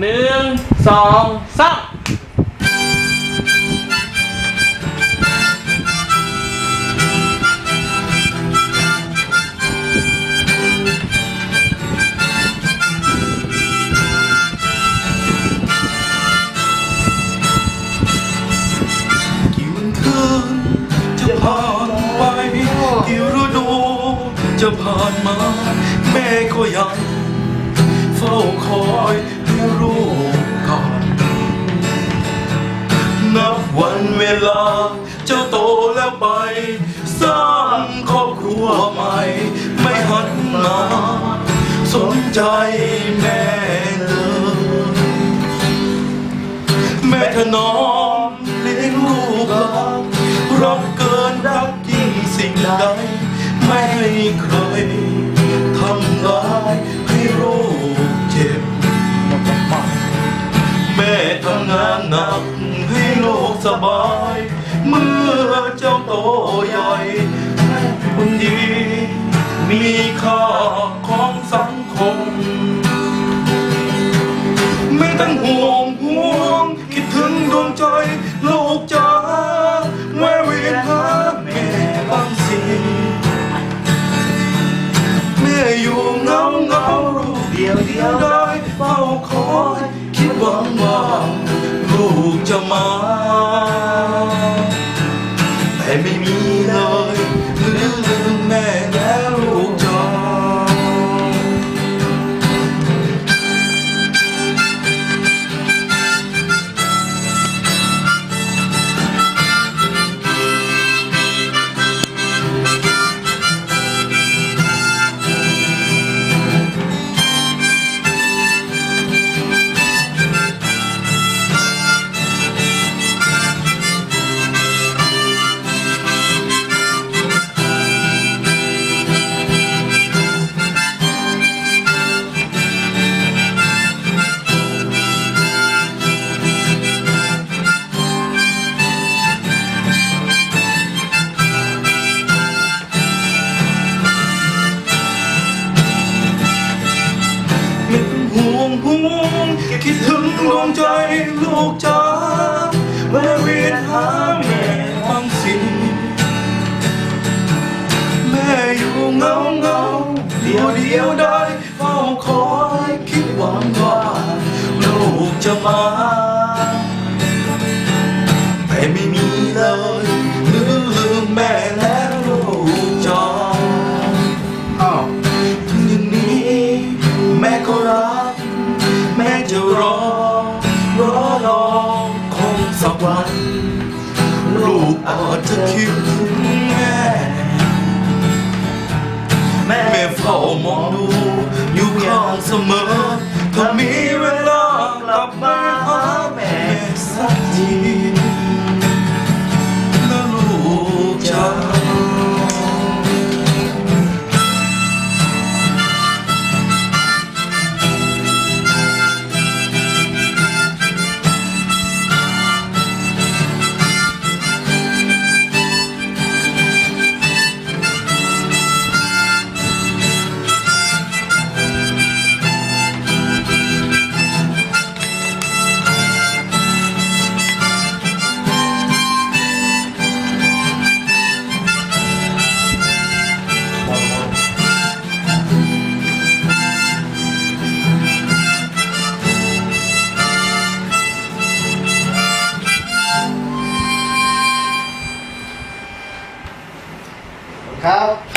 หนึ่งสองสามกี่วันคืนจะผ่านไปกี่ฤดูจะผ่านมา แม่ก็ยัง เฝ้าคอย ให้ลูกกลับนับวันเวลาเจ้าโตแล้วไป สร้างครอบครัวใหม่ ไม่หันมาสนใจแม่เลยแม่ถนอม กให้ลูกสบาย เมื่อเจ้าโตใหญ่คนดี มีค่าของสังคม ไม่ต้องห่วงห่วง คิดถึงดวงใจ ลูกจ๋าแวะเวียนหาแม่บางสิแม่อยู่เงาเงาลูกเดียวเดียวได้เฝ้าคอยคิดหวังว่า ลูกจะมา ดวงใจลูกจ๋าแวะเวียนหาแม่บางสิแม่อยู่เงาเงาเดียวเดียวได้เฝ้าคอยคิดหวังว่าลูกจะมา ลูกอาจจะคิดถึงแม่ แม่เฝ้ามองดู อยู่ข้างเสมอถ้ามี ครับ